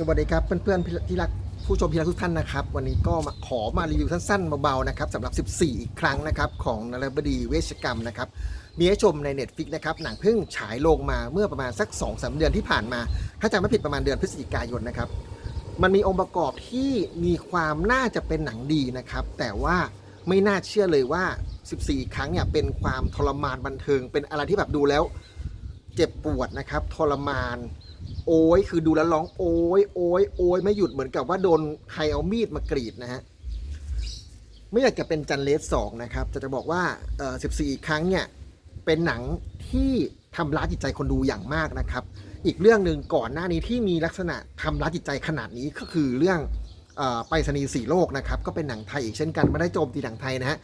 สวัสดีครับเพื่อนๆที่รักผู้ชมที่รักทุกท่านนะครับ วันนี้ก็มาขอมารีวิวสั้นๆเบาๆนะครับสำหรับ 14 อีกครั้งนะครับของนรบดีเวชกรรมนะครับมีให้ชมใน Netflix นะครับหนังเพิ่งฉายลงมาเมื่อประมาณสัก 2-3 เดือนที่ผ่านมา ถ้าจำไม่ผิดประมาณเดือนพฤศจิกายนนะครับมันมีองค์ประกอบที่มีความน่าจะเป็นหนังดีนะครับ แต่ว่าไม่น่าเชื่อเลยว่า 14 ครั้งเนี่ยเป็นความทรมานบันเทิง เป็นอะไรที่แบบดูแล้ว เจ็บปวดนะครับทรมาน โอ้ยคือดูแล้วร้องโอ้ยโอ้ยโอ้ยไม่หยุดเหมือนกับว่าโดนใครเอามีดมากรีดนะฮะไม่อยากจะเป็นจันเลสสองนะครับจะจะบอกว่าเอ่อ14ครั้งเนี่ยเป็นหนังที่ทำร้ายจิตใจคนดูอย่างมากนะครับ อีกเรื่องหนึ่งก่อนหน้านี้ที่มีลักษณะทำร้ายจิตใจขนาดนี้ก็คือเรื่องออไปรษณีย์สีโลกนะครับก็เป็นหนังไทยอีกเช่นกันไม่ได้โจมตีหนังไทยนะฮะ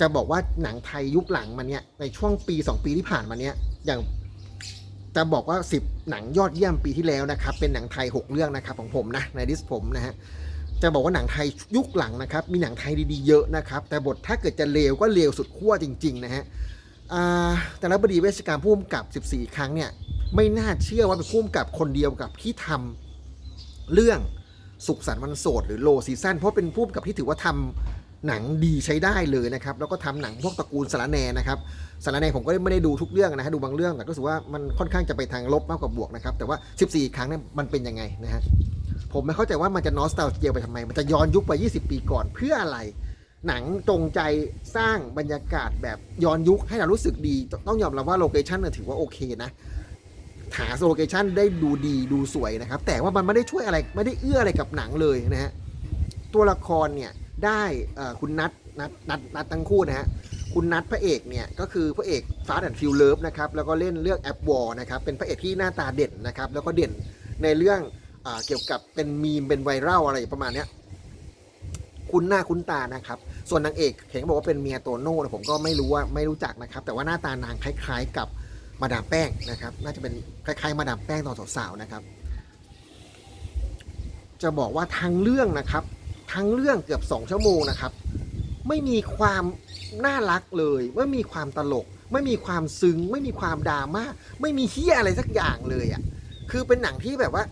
จะบอกว่าหนังไทยยุคหลังมาเนี่ยในช่วงปี 2 ปีที่ผ่านมาเนี่ยอย่าง จะบอกว่า 10 หนังยอดเยี่ยมปีที่แล้วนะครับ เป็นหนังไทย 6 เรื่องนะครับของผมนะในดิสผมนะฮะจะบอกว่าหนังไทยยุคหลังนะครับ มีหนังไทยดีๆเยอะนะครับ แต่บทถ้าเกิดจะเลวก็เลวสุดขั้วจริงๆนะฮะแต่ละบดีเวชการผู้กำกับ 14 ครั้งเนี่ยไม่น่าเชื่อว่าเป็นผู้กำกับคนเดียวกับที่ทำเรื่องสุขสันต์วันโสดหรือโลซีซั่นเพราะเป็นผู้กำกับที่ถือว่าทำ หนังดีใช้ได้เลยนะครับ แล้วก็ทำหนังพวกตระกูลสารแนนะครับสารแนผมก็ไม่ได้ดูทุกเรื่องนะฮะดูบางเรื่องแต่ก็รู้สึกว่ามันค่อนข้างจะไปทางลบมากกว่าบวกนะครับแต่ว่า 14 ครั้งเนี่ยมันเป็นยังไงนะฮะผมไม่เข้าใจว่ามันจะนอสตาเจียไปทำไม มันจะย้อนยุคไป 20 ปีก่อนเพื่ออะไร หนังจงใจสร้างบรรยากาศแบบย้อนยุคให้เรารู้สึกดี ต้องยอมรับว่าโลเคชันน่ยถือว่าโอเคนะหาโลเคชันได้ดูดีดูสวยนะครับ แต่ว่ามันไม่ได้ช่วยอะไรไม่ได้เอื้ออะไรกับหนังเลยนะฮะตัวละครเนี่ย ได้คุณนัทนัทนัทนัททั้งคู่นะฮะคุณนัทพระเอกเนี่ยก็คือพระเอกฟาสต์แอนด์ฟิลเลิฟนะครับแล้วก็เล่นเรื่องแอปวอลนะครับเป็นพระเอกที่หน้าตาเด่นนะครับแล้วก็เด่นในเรื่องอเกี่ยวกับเป็นมีมเป็นไวรัลอะไรประมาณเนี้ยคุ้นหน้าคุ้นตานะครับ ส่วนนางเอกเห็นบอกว่าเป็นเมียโตโน่ผมก็ไม่รู้ว่าไม่รู้จักนะครับ แต่ว่าหน้าตานางคล้าย ๆ กับมาดามแป้งนะครับ น่าจะเป็นคล้ายๆมาดามแป้งตอนสาวๆนะครับ จะบอกว่าทั้งเรื่องนะครับ ทั้งเรื่องเกือบสองชั่วโมงนะครับ ไม่มีความน่ารักเลย ไม่มีความตลก ไม่มีความซึ้ง ไม่มีความดราม่าไม่มีเฮียอะไรสักอย่างเลยอะ่ะคือเป็นหนังที่แบบว่า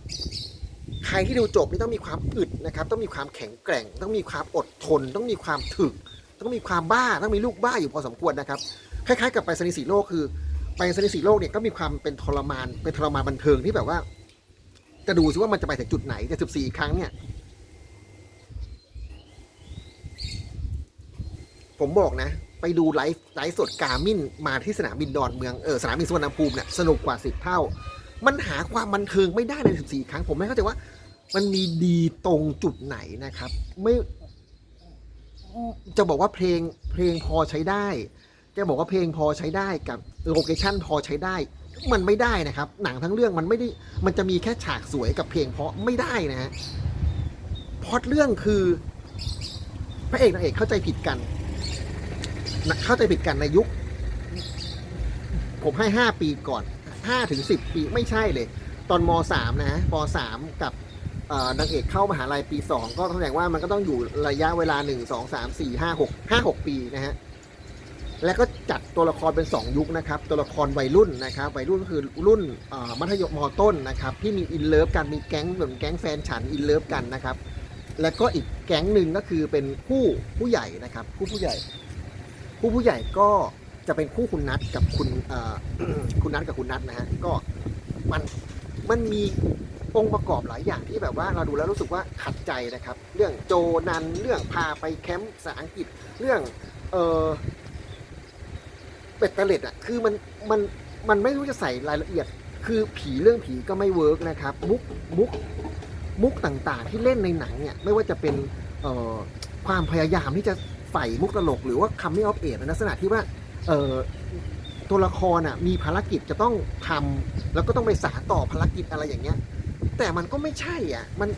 ใครที่ดูจบนี่ต้องมีความอึดนะครับ ต้องมีความแข็งแกร่ง ต้องมีความอดทน ต้องมีความถึก ต้องมีความบ้าต้องมีลูกบ้าอยู่พอสมควรนะครับคล้ายๆ กับไปสนิสีโลกคือ ไปสนิสีโลกเนี่ยก็มีความเป็นทรมานเป็นทรมานบันเทิงที่แบบว่าจะดูซิว่ามันจะไปถึงจุดไหนแต่สิบสี่ครั้งเนี่ย ผมบอกนะ ไปดูไลฟ์ไลฟ์สดกามินมาที่สนามบินดอนเมืองเออสนามบินสุวรรณภูมิเนี่ยสนุกกว่าสิบเท่า มันหาความบันเทิงไม่ได้ในสิบสี่ครั้ง ผมไม่เข้าใจว่ามันมีดีตรงจุดไหนนะครับ ไม่จะบอกว่าเพลงเพลงพอใช้ได้จะบอกว่าเพลงพอใช้ได้กับโลเคชั่นพอใช้ได้ มันไม่ได้นะครับ หนังทั้งเรื่องมันไม่ได้มันจะมีแค่ฉากสวยกับเพลงเพราะไม่ได้นะฮะพอดเรื่องคือ พระเอกนางเอกเข้าใจผิดกัน เข้าใจผิดกันในยุค ผมให้ห้าปีก่อนห้าถึงสิบปีไม่ใช่เลย ตอนมสามนะฮะปสามกับนางเอกเข้ามหาลัยปีสองก็แสดงว่ามันก็ต้องอยู่ระยะเวลาหนึ่งสองสามสี่ห้าหกห้าหกปีนะฮะแล้วก็จัดตัวละครเป็น 2 ยุคนะครับ ตัวละครวัยรุ่นนะครับ วัยรุ่นก็คือรุ่นมัธยมมต้นนะครับ ที่มีอินเลิฟกันมีแก๊งเหมือนแก๊งแฟนฉันอินเลิฟกันนะครับ แล้วก็อีกแก๊งหนึ่งก็คือเป็นคู่ผู้ใหญ่นะครับคู่ผู้ใหญ่ คู่ผู้ใหญ่ก็จะเป็นคู่คุณนัทกับคุณคุณนัทกับคุณนัทนะฮะก็มันมันมีองค์ประกอบหลายอย่างที่แบบว่าเราดูแล้วรู้สึกว่าขัดใจนะครับ เรื่องโจนันเรื่องพาไปแคมป์ภาษาอังกฤษเรื่องเออเป็ดตะเล็ดอะคือมันมันมันไม่รู้จะใส่รายละเอียด คือผีเรื่องผีก็ไม่เวิร์กนะครับมุกมุกมุกต่างๆ ที่เล่นในหนังเนี่ยไม่ว่าจะเป็นความพยายามที่จะ ใส่มุกตลก หรือว่าคำไม่ออฟเอในลักษณะที่ว่าเออตัวละครอะมีภารกิจจะต้องทำแล้วก็ต้องไปสานต่อภารกิจอะไรอย่างเงี้ย แต่มันก็ไม่ใช่อะ มัน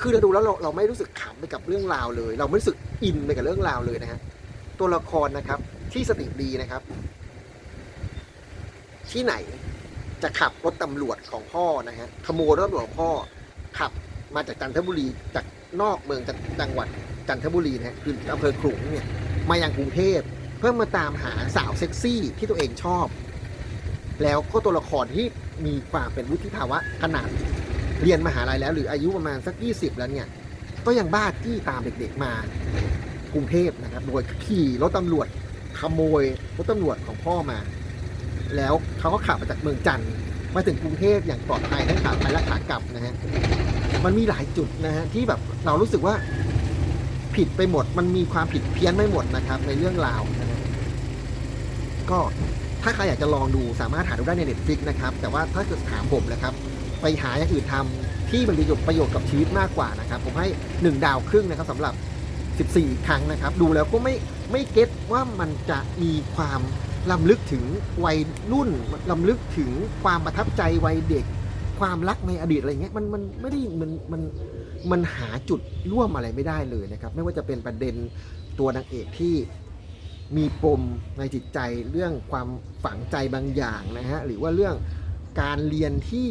คือเราดูแล้วเราเราไม่รู้สึกขำไปกับเรื่องราวเลย เราไม่รู้สึกอินไปกับเรื่องราวเลยนะฮะตัวละครนะครับ ที่สติดีนะครับ ที่ไหนจะขับรถตำรวจของพ่อนะฮะขโมยรถตำรวจของพ่อขับมาจากจันทบุรีจากนอกเมืองจากจังหวัด จันทบุรีนะฮะคืออำเภอขลุงเนี่ยมายังกรุงเทพเพื่อมาตามหาสาวเซ็กซี่ที่ตัวเองชอบ แล้วก็ตัวละครที่มีความเป็นวุฒิภาวะขนาดเรียนมหาลัยแล้ว หรืออายุประมาณสัก 20 แล้วเนี่ยก็ยังบ้าจี้ตามเด็กๆมากรุงเทพนะครับ โดยขี่รถตำรวจขโมยรถตำรวจของพ่อมา แล้วเขาก็ขับมาจากเมืองจันทร์มาถึงกรุงเทพอย่างปลอดภัยทั้งขาไปและขากลับนะฮะมันมีหลายจุดนะฮะที่แบบเรารู้สึกว่า ผิดไปหมด มันมีความผิดเพี้ยนไม่หมดนะครับ ในเรื่องราวนะก็ถ้าใครอยากจะลองดูสามารถหาดูได้ใน Netflix นะครับ แต่ว่าถ้าเกิดถามผมนะครับ ไปหาอย่างอื่นทำที่มันมีประโยชน์กับชีวิตมากกว่านะครับ ผมให้ 1 ดาวครึ่งนะครับสำหรับ 14 ครั้งนะครับ ดูแล้วก็ไม่ไม่เก็ตว่ามันจะมีความล้ำลึกถึงวัยรุ่นล้ำลึกถึงความประทับใจวัยเด็ก ความรักในอดีตอะไรเงี้ยมันมันไม่ได้มันมัน มันหาจุดร่วมอะไรไม่ได้เลยนะครับ ไม่ว่าจะเป็นประเด็นตัวนางเอกที่มีปมในจิตใจเรื่องความฝังใจบางอย่างนะฮะหรือว่าเรื่องการเรียนที่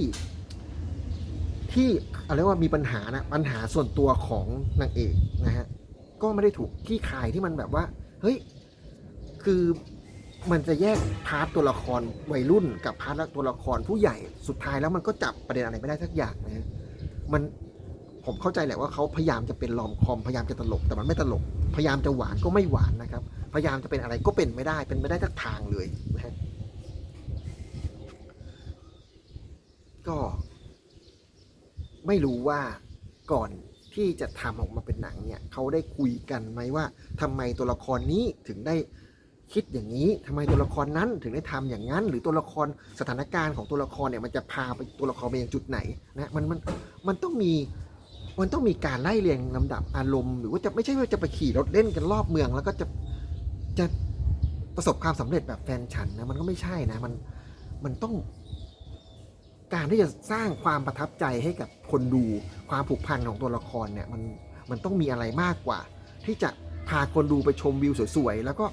ที่อะไรว่ามีปัญหานะปัญหาส่วนตัวของนางเอกนะฮะก็ไม่ได้ถูกขี้คายที่มันแบบว่าเฮ้ยคือมันจะแยกพาร์ทตัวละครวัยรุ่น กับพาร์ทตัวละครผู้ใหญ่สุดท้ายแล้วมันก็จับประเด็นอะไรไม่ได้สักอย่างนะฮะมัน ผมเข้าใจแหละว่าเขาพยายามจะเป็นลอมคอมพยายามจะตลกแต่มันไม่ตลก พยายามจะหวานก็ไม่หวานนะครับ พยายามจะเป็นอะไรก็เป็นไม่ได้เป็นไม่ได้ทักทางเลยนะฮะก็ ไม่รู้ว่าก่อนที่จะทำออกมาเป็นหนังเนี่ยเขาได้คุยกันไหมว่าทำไมตัวละครนี้ถึงได้คิดอย่างนี้ทำไมตัวละครนั้นถึงได้ทำอย่างนั้น หรือตัวละครสถานการณ์ของตัวละครเนี่ยมันจะพาไปตัวละครไปยังจุดไหนนะมันมันมันต้องมี มันต้องมีการไล่เรียงลำดับอารมณ์หรือว่าจะไม่ใช่ว่าจะไปขี่รถเล่นกันรอบเมือง แล้วก็จะจะประสบความสำเร็จแบบแฟนฉันนะมันก็ไม่ใช่นะมันมันต้อง การที่จะสร้างความประทับใจให้กับคนดูความผูกพันของตัวละครเนี่ยมันมันต้องมีอะไรมากกว่า ที่จะพาคนดูไปชมวิวสวยๆแล้วก็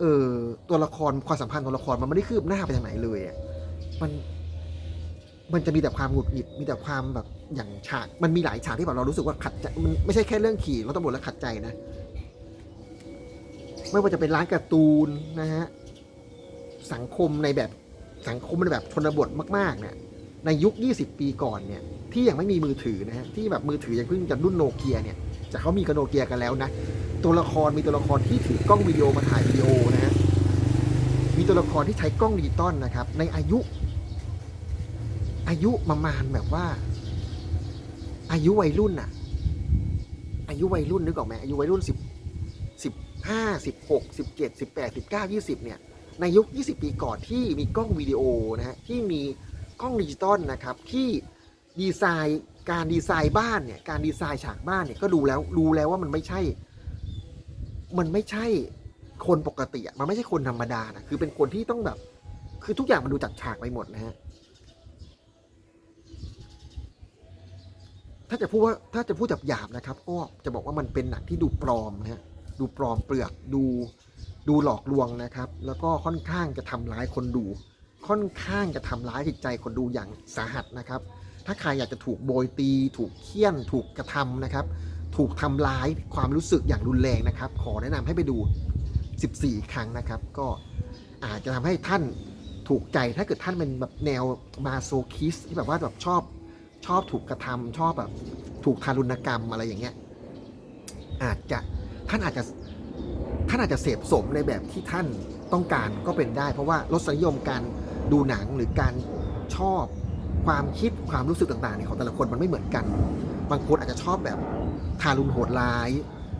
เออตัวละครความสัมพันธ์ตัวละครมันไม่ได้คืบหน้าไปทางไหนเลยอะมัน มันจะมีแต่ความหงุดหงิดมีแต่ความแบบอย่างฉากมันมีหลายฉากที่แบบเรารู้สึกว่าขัดใจมันไม่ใช่แค่เรื่องขี่รถตำรวจแล้วขัดใจนะ ไม่ว่าจะเป็นร้านการ์ตูนนะฮะสังคมในแบบสังคมในแบบชนบทมาก ๆ เนี่ย ในยุค 20 ปีก่อนเนี่ย ที่ยังไม่มีมือถือนะฮะที่แบบมือถือยังเพิ่งจะรุ่นโนเกียเนี่ยแต่เขามีกับโนเกียกันแล้วนะตัวละครมีตัวละครที่ถือกล้องวิดีโอมาถ่ายวิดีโอนะฮะมีตัวละครที่ใช้กล้องดิจิตอลนะครับในอายุ อายุประมาณแบบว่า อายุวัยรุ่นอะอายุวัยรุ่นนึกออกไหมอายุวัยรุ่นสิบสิบห้าสิบหกสิบเจ็ดสิบแปดสิบเก้ายี่สิบเนี่ย ในยุค20ปีก่อนที่มีกล้องวิดีโอนะฮะที่มีกล้องดิจิตอลนะครับที่ดีไซน์การดีไซน์บ้านเนี่ยการดีไซน์ฉากบ้านเนี่ยก็ดูแล้วรู้แล้วว่ามันไม่ใช่ มันไม่ใช่คนปกติอะมันไม่ใช่คนธรรมดานะคือเป็นคนที่ต้องแบบ คือทุกอย่างมันดูจัดฉากไปหมดนะฮะ ถ้าจะพูดว่าถ้าจะพูดหยาบนะครับ ก็จะบอกว่ามันเป็นหนังที่ดูปลอมนะฮะดูปลอมเปลือกดูดูหลอกลวงนะครับ แล้วก็ค่อนข้างจะทำร้ายคนดู ค่อนข้างจะทำร้ายจิตใจคนดูอย่างสาหัสนะครับ ถ้าใครอยากจะถูกโบยตี ถูกเคี่ยน ถูกกระทำนะครับ ถูกทำร้ายความรู้สึกอย่างรุนแรงนะครับ ขอแนะนำให้ไปดู 14 ครั้งนะครับ ก็อาจจะทำให้ท่านถูกใจถ้าเกิดท่านเป็นแบบแนวมาโซคิสที่แบบว่าแบบชอบ ชอบถูกกระทำชอบแบบ ถูกทารุณกรรมอะไรอย่างเงี้ย อาจจะท่านอาจจะท่านอาจจะเสพสมในแบบที่ท่านต้องการก็เป็นได้ เพราะว่ารสนิยมการดูหนังหรือการชอบความคิดความรู้สึกต่างๆเนี่ยของแต่ละคนมันไม่เหมือนกัน บางคนอาจจะชอบแบบทารุณโหดร้าย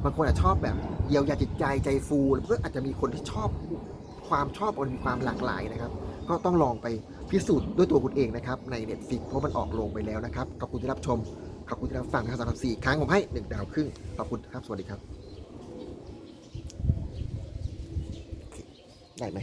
บางคนอาจจะชอบแบบเยียวยาจิตใจใจฟูแล้วก็อาจจะมีคนที่ชอบ ความชอบมันมีความหลากหลายนะครับ ก็ต้องลองไปพิสูจน์ด้วยตัวคุณเองนะครับ ใน Netflix เพราะมันออกลงไปแล้วนะครับ ขอบคุณที่รับชม ขอบคุณที่รับฟังนะครับสำหรับสี่ครั้งผมให้หนึ่งดาวครึ่ง ขอบคุณครับ สวัสดีครับ ได้ไหม